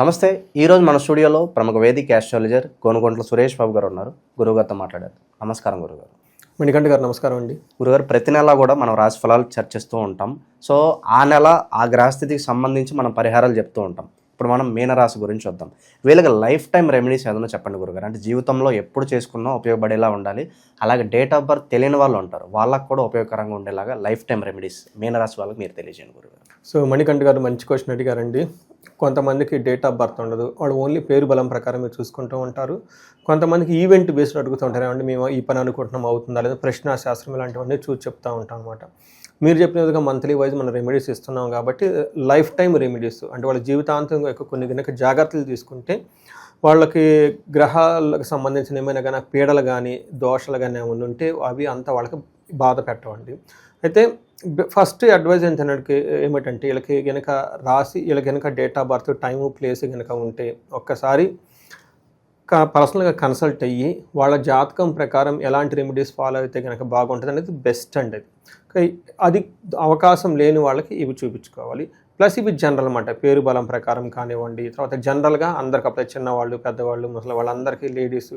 నమస్తే ఈరోజు మన స్టూడియోలో ప్రముఖ వేదిక ఆస్ట్రాలజర్ కోనుకొంట్ల సురేష్ బాబు గారు ఉన్నారు. గురువుగారితో మాట్లాడారు. నమస్కారం గురుగారు మణికంఠ గారు నమస్కారం అండి. గురుగారు ప్రతి నెల కూడా మనం రాశి ఫలాలు చర్చిస్తూ ఉంటాం. సో ఆ నెల ఆ గ్రహస్థితికి సంబంధించి మనం పరిహారాలు చెప్తూ ఉంటాం. ఇప్పుడు మనం మీనరాశి గురించి చూద్దాం. వీళ్ళకి లైఫ్ టైం రెమెడీస్ ఏదైనా చెప్పండి గురుగారు. అంటే జీవితంలో ఎప్పుడు చేసుకున్నా ఉపయోగపడేలా ఉండాలి. అలాగే డేట్ ఆఫ్ బర్త్ తెలియని వాళ్ళు ఉంటారు. వాళ్ళకు కూడా ఉపయోగకరంగా ఉండేలాగా లైఫ్ టైం రెమెడీస్ మీనరాశి వాళ్ళకి మీరు తెలియజేయండి గురుగారు. సో మణికంఠ గారు మంచి క్వశ్చన్ అడిగారండి కొంతమందికి డేట్ ఆఫ్ బర్త్ ఉండదు. వాళ్ళు ఓన్లీ పేరు బలం ప్రకారం మీరు చూసుకుంటూ ఉంటారు. కొంతమందికి ఈవెంట్ బేస్డ్ అడుగుతూ ఉంటారు. ఏమంటే మేము ఈ పని అనుకుంటున్నాం అవుతుందా లేదా ప్రశ్న శాస్త్రం ఇలాంటివన్నీ చూసి చెప్తూ ఉంటాం అనమాట మీరు చెప్పిన విధంగా మంత్లీ వైజ్ మనం రెమెడీస్ ఇస్తున్నాం కాబట్టి లైఫ్ టైం రెమెడీస్ అంటే వాళ్ళ జీవితాంతం యొక్క కొన్ని కనుక జాగ్రత్తలు తీసుకుంటే వాళ్ళకి గ్రహాలకు సంబంధించిన ఏమైనా కానీ పీడలు కానీ దోషాలు కానీ ఏమైనా ఉంటే అవి అంతా వాళ్ళకి బాధ పెట్టవండి. అయితే ఫస్ట్ అడ్వైజ్ ఏంటంటే ఏమిటంటే వీళ్ళకి కనుక రాసి వీళ్ళకి కనుక date of birth time place కనుక ఉంటే ఒక్కసారి పర్సనల్గా కన్సల్ట్ అయ్యి వాళ్ళ జాతకం ప్రకారం ఎలాంటి రెమెడీస్ ఫాలో అయితే కనుక బాగుంటుంది అనేది బెస్ట్ అండి. అది అది అవకాశం లేని వాళ్ళకి ఇవి చూపించుకోవాలి. ప్లస్ ఇవి జనరల్ అన్నమాట. పేరు బలం ప్రకారం కానివ్వండి తర్వాత జనరల్గా అందరికి అప్లై చిన్నవాళ్ళు పెద్దవాళ్ళు ముసలి వాళ్ళందరికీ లేడీస్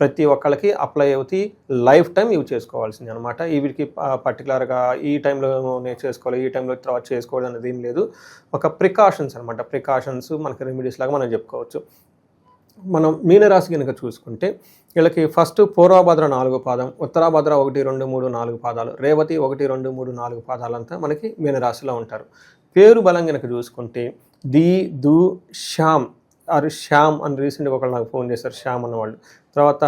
ప్రతి ఒక్కళ్ళకి అప్లై అవుతాయి లైఫ్ టైం ఇవి చేసుకోవాల్సింది అనమాట వీటికి పర్టికులర్గా ఈ టైంలో నేను చేసుకోవాలి ఈ టైంలో తర్వాత చేసుకోవాలి అనేది ఏం లేదు. ఒక ప్రికాషన్స్ అనమాట ప్రికాషన్స్ మనకి రెమెడీస్ లాగా మనం చెప్పుకోవచ్చు. మనం మీనరాశి కనుక చూసుకుంటే వీళ్ళకి ఫస్ట్ పూర్వభద్ర నాలుగు పాదం ఉత్తరాభద్ర ఒకటి రెండు మూడు నాలుగు పాదాలు రేవతి ఒకటి రెండు మూడు నాలుగు పాదాలంతా మనకి మీనరాశిలో ఉంటారు. పేరు బలం కనుక చూసుకుంటే ది దు శ్యామ్. ఆరు శ్యామ్ అని రీసెంట్గా ఒకళ్ళు నాకు ఫోన్ చేశారు శ్యామ్ అన్నవాళ్ళు. తర్వాత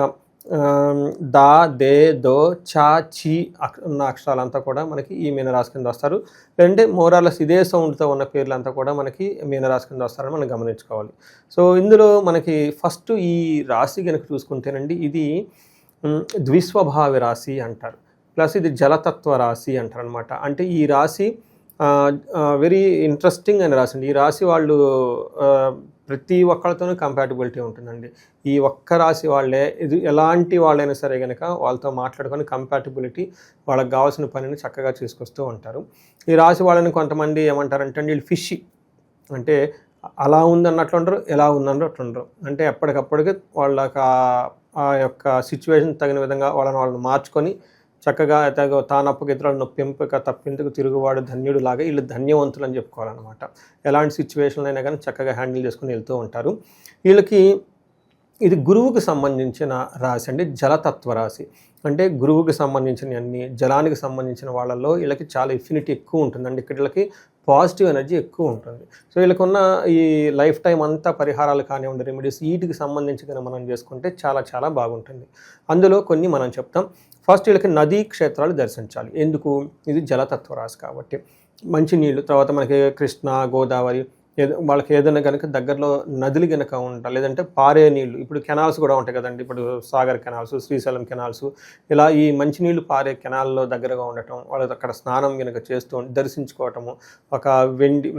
దా దే దో చా చి అక్- ఉన్న అక్షరాలంతా కూడా మనకి ఈ మీనరాశి కింద వస్తారు. లేదంటే మోరాలస్ ఇదే సౌండ్తో ఉన్న పేర్లంతా కూడా మనకి మీనరాశి కింద వస్తారని మనం గమనించుకోవాలి. సో ఇందులో మనకి ఫస్ట్ ఈ రాశి కనుక చూసుకుంటేనండి ఇది ద్విస్వభావి రాశి అంటారు. ప్లస్ ఇది జలతత్వ రాశి అంటారు అనమాట అంటే ఈ రాశి వెరీ ఇంట్రెస్టింగ్ అని రాసింది ఈ రాశి వాళ్ళు ప్రతి ఒక్కళ్ళతోనూ కంపాటబిలిటీ ఉంటుందండి. ఈ ఒక్క రాశి వాళ్ళే ఇది ఎలాంటి వాళ్ళైనా సరే కనుక వాళ్ళతో మాట్లాడుకొని కంపాటబిలిటీ వాళ్ళకి కావాల్సిన పనిని చక్కగా చేసుకొస్తూ ఉంటారు. ఈ రాశి వాళ్ళని కొంతమంది ఏమంటారంటే వీళ్ళు ఫిషి అంటే అలా ఉంది ఉండరు ఎలా ఉందన్నట్టు ఉండరు. అంటే ఎప్పటికప్పటికి వాళ్ళకి ఆ- ఆ యొక్క సిచ్యువేషన్ తగిన విధంగా వాళ్ళని వాళ్ళని మార్చుకొని చక్కగా తాను తానప్పకి నొప్పింపక తప్పిందుకు తిరుగువాడు ధన్యుడు లాగా వీళ్ళు ధన్యవంతులు అని చెప్పుకోవాలన్నమాట. ఎలాంటి సిచ్యువేషన్లు అయినా కానీ చక్కగా హ్యాండిల్ చేసుకుని వెళ్తూ ఉంటారు. వీళ్ళకి ఇది గురువుకు సంబంధించిన రాశి అండి జలతత్వ రాశి. అంటే గురువుకి సంబంధించిన అన్ని జలానికి సంబంధించిన వాళ్ళల్లో వీళ్ళకి చాలా ఎఫినిటీ ఎక్కువ ఉంటుందండి. ఇక్కడ వీళ్ళకి పాజిటివ్ ఎనర్జీ ఎక్కువ ఉంటుంది. సో వీళ్ళకున్న ఈ లైఫ్ టైం అంతా పరిహారాలు కానివ్వండి రెమెడీస్ వీటికి సంబంధించి కనుక మనం చేసుకుంటే చాలా చాలా బాగుంటుంది. అందులో కొన్ని మనం చెప్తాం. ఫస్ట్ వీళ్ళకి నదీ క్షేత్రాలు దర్శించాలి. ఎందుకు? ఇది జలతత్వ రాశి కాబట్టి. మంచి నీళ్ళు తర్వాత మనకి కృష్ణ గోదావరి ఏదో వాళ్ళకి ఏదైనా కనుక దగ్గరలో నదులు కనుక ఉంటాయి లేదంటే పారే నీళ్ళు ఇప్పుడు కెనాల్స్ కూడా ఉంటాయి కదండి. ఇప్పుడు సాగర్ కెనాల్స్ శ్రీశైలం కెనాల్స్ ఇలా ఈ మంచినీళ్ళు పారే కెనాల్లో దగ్గరగా ఉండటం వాళ్ళకి అక్కడ స్నానం కనుక చేస్తూ దర్శించుకోవటము ఒక వెండి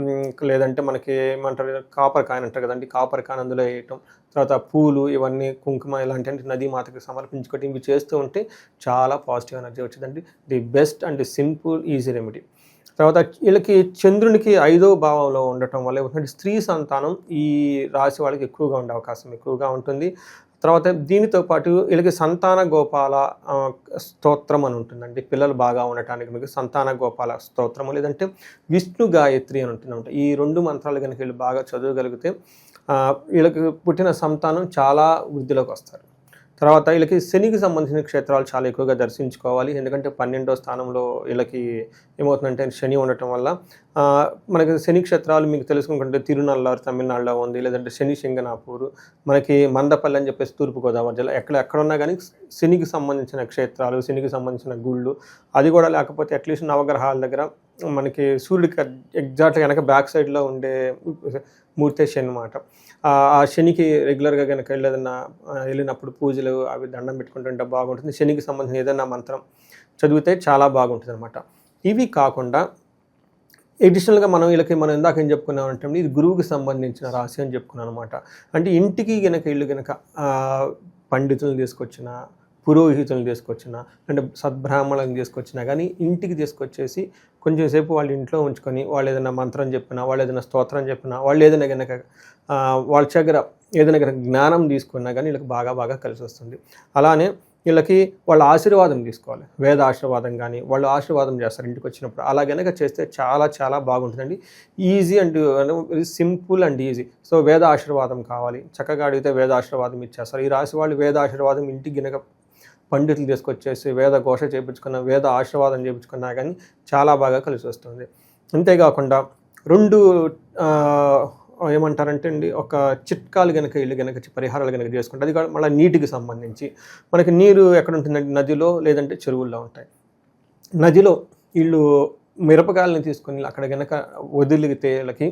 లేదంటే మనకి ఏమంటారు కాపర్ కాయన్ అంటారు కదండి. కాపర్ కాయన్ అందులో వేయటం తర్వాత పూలు ఇవన్నీ కుంకుమ ఇలాంటి నదీ మాతకి సమర్పించుకోవటం ఇవి చేస్తూ ఉంటే చాలా పాజిటివ్ ఎనర్జీ వచ్చిందండి. The best and simple easy remedy. తర్వాత వీళ్ళకి చంద్రునికి ఐదో భావంలో ఉండటం వల్ల ఏమవుతుందంటే స్త్రీ సంతానం ఈ రాశి వాళ్ళకి ఎక్కువగా ఉండే అవకాశం ఎక్కువగా ఉంటుంది. తర్వాత దీనితో పాటు వీళ్ళకి సంతాన గోపాల స్తోత్రం అని ఉంటుందండి. పిల్లలు బాగా ఉండటానికి మీకు సంతాన గోపాల స్తోత్రము లేదంటే విష్ణు గాయత్రి అని ఉంటుందంట. ఈ రెండు మంత్రాలు కనుక వీళ్ళు బాగా చదవగలిగితే వీళ్ళకి పుట్టిన సంతానం చాలా వృద్ధిలోకి వస్తారు. తర్వాత వీళ్ళకి శనికి సంబంధించిన క్షేత్రాలు చాలా ఎక్కువగా దర్శించుకోవాలి. ఎందుకంటే పన్నెండో స్థానంలో వీళ్ళకి ఏమవుతుందంటే శని ఉండటం వల్ల మనకి శని క్షేత్రాలు మీకు తెలుసుకుంటే తిరునల్లారు తమిళనాడులో ఉంది లేదంటే శని సింగనాపూర్ మనకి మందపల్లి అని చెప్పేసి తూర్పుగోదావరి జిల్లా ఎక్కడ ఎక్కడున్నా కానీ శనికి సంబంధించిన క్షేత్రాలు శనికి సంబంధించిన గుళ్ళు అది కూడా లేకపోతే అట్లీస్ట్ నవగ్రహాల దగ్గర మనకి సూర్యుడికి ఎగ్జాక్ట్గా వెనక బ్యాక్ సైడ్లో ఉండే మూర్తే శని అనమాట ఆ శనికి రెగ్యులర్గా కనుక ఏదైనా వెళ్ళినప్పుడు పూజలు అవి దండం పెట్టుకుంటుంటే బాగుంటుంది. శనికి సంబంధించిన ఏదైనా మంత్రం చదివితే చాలా బాగుంటుంది అనమాట ఇవి కాకుండా ఎడిషనల్గా మనం వీళ్ళకి మనం ఇందాక ఏం చెప్పుకున్నాం అంటే ఇది గురువుకి సంబంధించిన రాశి అని చెప్పుకున్నాను అనమాట అంటే ఇంటికి గనక ఇల్లు గనక పండితులను తీసుకొచ్చిన పురోహితులను తీసుకొచ్చినా అంటే సద్బ్రాహ్మణులను తీసుకొచ్చినా కానీ ఇంటికి తీసుకొచ్చేసి కొంచెం సేపు వాళ్ళ ఇంట్లో ఉంచుకొని వాళ్ళు ఏదైనా మంత్రం చెప్పినా వాళ్ళు ఏదైనా స్తోత్రం చెప్పినా వాళ్ళు ఏదైనా కనుక వాళ్ళ దగ్గర ఏదైనా కనుక జ్ఞానం తీసుకున్నా కానీ వీళ్ళకి బాగా బాగా కలిసి వస్తుంది. అలానే వీళ్ళకి వాళ్ళ ఆశీర్వాదం తీసుకోవాలి. వేద ఆశీర్వాదం కానీ వాళ్ళు ఆశీర్వాదం చేస్తారు ఇంటికి వచ్చినప్పుడు. అలా కనుక చేస్తే చాలా చాలా బాగుంటుందండి. Easy and simple and easy. So వేద ఆశీర్వాదం కావాలి. చక్కగా అడిగితే వేద ఆశీర్వాదం ఇచ్చేస్తారు. ఈ రాశి వాళ్ళు వేద ఆశీర్వాదం ఇంటికి గనక పండితులు తీసుకొచ్చేసి వేద ఘోష చేయించుకున్న వేద ఆశీర్వాదం చేయించుకున్నా కానీ చాలా బాగా కలిసి వస్తుంది. అంతేకాకుండా రెండు ఏమంటారంటే అండి ఒక చిట్కాలు కనుక ఇల్లు కనుక పరిహారాలు కనుక చేసుకుంటే అది మళ్ళీ నీటికి సంబంధించి మనకి నీరు ఎక్కడ ఉంటుందంటే నదిలో లేదంటే చెరువుల్లో ఉంటాయి. నదిలో వీళ్ళు మిరపకాయలని తీసుకొని అక్కడ గనక వదిలితే వీళ్ళకి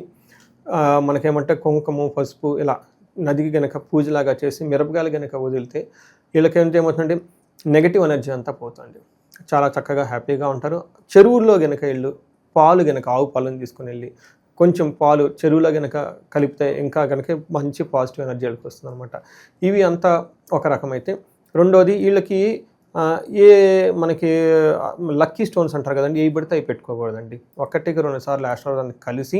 మనకేమంటే కుంకుమ పసుపు ఇలా నదికి గనక పూజలాగా చేసి మిరపకాయలు గనక వదిలితే వీళ్ళకి ఏమవుతుందంటే నెగిటివ్ ఎనర్జీ అంతా పోతుంది. చాలా చక్కగా హ్యాపీగా ఉంటారు. చెరువుల్లో గనక వీళ్ళు పాలు గనక ఆవు పాలను తీసుకొని వెళ్ళి కొంచెం పాలు చెరువులో గనక కలిపితే ఇంకా గనక మంచి పాజిటివ్ ఎనర్జీ వీళ్ళకి వస్తుంది అనమాట ఇవి అంతా ఒక రకమైతే. రెండోది వీళ్ళకి ఏ మనకి లక్కీ స్టోన్స్ అంటారు కదండి ఏ పడితే అవి పెట్టుకోకూడదండి. ఒకటికి రెండు సార్లు ఆశీర్వాదాన్ని కలిసి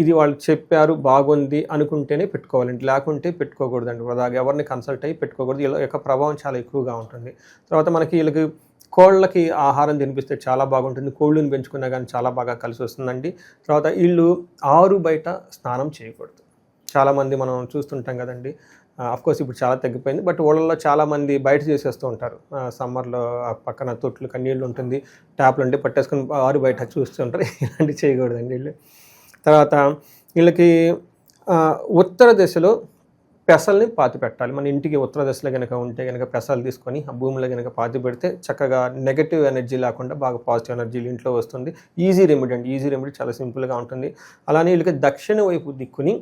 ఇది వాళ్ళు చెప్పారు బాగుంది అనుకుంటేనే పెట్టుకోవాలండి. లేకుంటే పెట్టుకోకూడదండి. అలాగే ఎవరిని కన్సల్ట్ అయ్యి పెట్టుకోకూడదు. వీళ్ళ యొక్క ప్రభావం చాలా ఎక్కువగా ఉంటుంది. తర్వాత మనకి వీళ్ళకి కోళ్ళకి ఆహారం తినిపిస్తే చాలా బాగుంటుంది. కోళ్ళని పెంచుకున్నా కానీ చాలా బాగా కలిసి వస్తుందండి. తర్వాత వీళ్ళు ఆరు బయట స్నానం చేయకూడదు. చాలామంది మనం చూస్తుంటాం కదండి. కోర్స్ ఇప్పుడు చాలా తగ్గిపోయింది. బట్ ఊళ్ళల్లో చాలామంది బయట చేసేస్తూ ఉంటారు. సమ్మర్లో పక్కన తొట్లు కన్నీళ్ళు ఉంటుంది. ట్యాప్లు ఉండి పట్టేసుకొని ఆరు బయట చూస్తుంటారు ఇలాంటివి చేయకూడదండి వీళ్ళు. తర్వాత వీళ్ళకి ఉత్తర దిశలో పెసల్ని పాతి పెట్టాలి. మన ఇంటికి ఉత్తర దశలో కనుక ఉంటే కనుక పెసలు తీసుకొని ఆ భూమిలో కనుక పాతి పెడితే చక్కగా నెగటివ్ ఎనర్జీ లేకుండా బాగా పాజిటివ్ ఎనర్జీ ఇంట్లో వస్తుంది. ఈజీ రెమెడీ అండి. ఈజీ రెమెడీ చాలా సింపుల్గా ఉంటుంది. అలానే వీళ్ళకి దక్షిణ వైపు దిక్కుని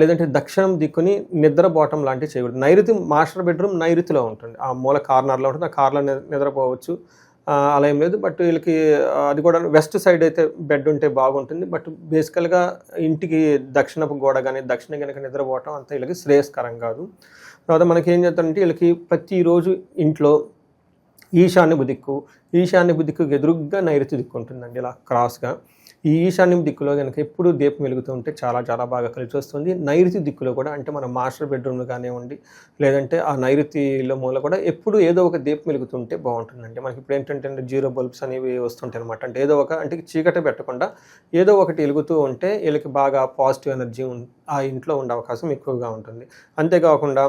లేదంటే దక్షిణం దిక్కుని నిద్రపోవటం లాంటివి చేయకూడదు. నైరుతి మాస్టర్ బెడ్రూమ్ నైరుతిలో ఉంటుంది. ఆ మూల కార్నర్లో ఉంటుంది. ఆ కార్లో నిద్రపోవచ్చు. అలా ఏం లేదు. బట్ వీళ్ళకి అది కూడా వెస్ట్ సైడ్ అయితే బెడ్ ఉంటే బాగుంటుంది. బట్ బేసికల్గా ఇంటికి దక్షిణపు గోడ కానీ దక్షిణ కనుక నిద్రపోవటం అంత వీళ్ళకి శ్రేయస్కరం కాదు. తర్వాత మనకి ఏం చేస్తారంటే వీళ్ళకి ప్రతిరోజు ఇంట్లో ఈశాన్యపు దిక్కు ఈశాన్యపు దిక్కుకు ఎదురుగ్గా నైరుతి దిక్కు ఉంటుందండి ఇలా క్రాస్గా ఈ ఈశాన్యం దిక్కులో కనుక ఎప్పుడు దీపం వెలుగుతూ ఉంటే చాలా చాలా బాగా కలిసి వస్తుంది నైరుతి దిక్కులో కూడా అంటే మన మాస్టర్ బెడ్రూమ్లో కానివ్వండి లేదంటే ఆ నైరుతిలో మూల కూడా ఎప్పుడు ఏదో ఒక దీపం వెలుగుతుంటే బాగుంటుందండి. మనకి ఇప్పుడు ఏంటంటే జీరో బల్బ్స్ అనేవి వస్తుంటాయి అనమాట అంటే ఏదో ఒక అంటే చీకటి పెట్టకుండా ఏదో ఒకటి వెలుగుతూ ఉంటే వీళ్ళకి బాగా పాజిటివ్ ఎనర్జీ ఆ ఇంట్లో ఉండే అవకాశం ఎక్కువగా ఉంటుంది. అంతేకాకుండా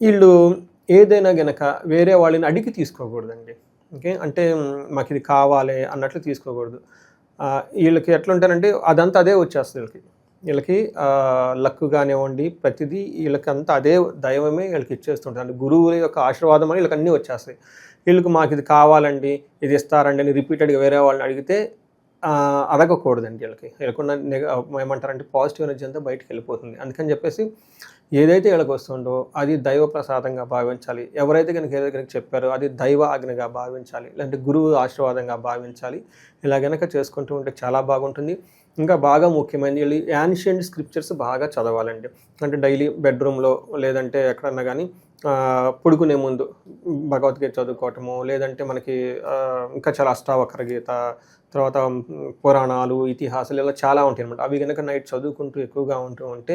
వీళ్ళు ఏదైనా గనక వేరే వాళ్ళని అడిగి తీసుకోకూడదండి. ఓకే? అంటే మాకు ఇది కావాలి అన్నట్లు తీసుకోకూడదు. వీళ్ళకి ఎట్లుంటారంటే అదంతా అదే వచ్చేస్తుంది వీళ్ళకి. వీళ్ళకి లక్ కానివ్వండి ప్రతిదీ వీళ్ళకి అంతా అదే దైవమే వీళ్ళకి ఇచ్చేస్తుంటారు. అంటే గురువుల యొక్క ఆశీర్వాదం అని వీళ్ళకి అన్నీ వచ్చేస్తాయి. వీళ్ళకి మాకు ఇది కావాలండి ఇది ఇస్తారండి అని రిపీటెడ్గా వేరే వాళ్ళని అడిగితే అడగకూడదండి వీళ్ళకి. వీళ్ళకున్న నెగ ఏమంటారంటే పాజిటివ్ ఎనర్జీ అంతా బయటకు వెళ్ళిపోతుంది. అందుకని చెప్పేసి ఏదైతే వీళ్ళకి వస్తుందో అది దైవ ప్రసాదంగా భావించాలి. ఎవరైతే కనుక ఏదైతే కనుక చెప్పారో అది దైవ ఆజ్ఞగా భావించాలి. లేదంటే గురువు ఆశీర్వాదంగా భావించాలి. ఇలా గనక చేసుకుంటూ ఉంటే చాలా బాగుంటుంది. ఇంకా బాగా ముఖ్యమైనది. వీళ్ళు యాన్షియంట్ స్క్రిప్చర్స్ బాగా చదవాలండి. అంటే డైలీ బెడ్రూమ్లో లేదంటే ఎక్కడన్నా కానీ పడుకునే ముందు భగవద్గీత చదువుకోవటము లేదంటే మనకి ఇంకా చాలా అష్టావకర గీత తర్వాత పురాణాలు ఇతిహాసాలు ఇలా చాలా ఉంటాయి అనమాట అవి కనుక నైట్ చదువుకుంటూ ఎక్కువగా ఉంటూ ఉంటే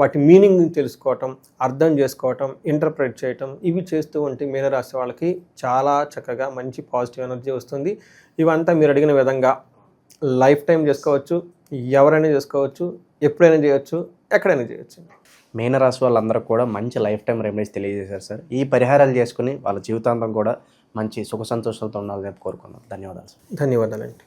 వాటి మీనింగ్ తెలుసుకోవటం అర్థం చేసుకోవటం ఇంటర్ప్రిట్ చేయటం ఇవి చేస్తూ ఉంటే మీనరాశి వాళ్ళకి చాలా చక్కగా మంచి పాజిటివ్ ఎనర్జీ వస్తుంది. ఇవంతా మీరు అడిగిన విధంగా లైఫ్ టైం చేసుకోవచ్చు ఎవరైనా చేసుకోవచ్చు ఎప్పుడైనా చేయొచ్చు ఎక్కడైనా చేయొచ్చు. మీనరాశి వాళ్ళందరూ కూడా మంచి లైఫ్ టైం రెమెడీస్ తెలియజేశారు సార్. ఈ పరిహారాలు చేసుకుని వాళ్ళ జీవితాంతం కూడా మంచి సుఖ సంతోషాలతో ఉండాలని చెప్పి కోరుకుందాం. ధన్యవాదాలు సార్. ధన్యవాదాలండి.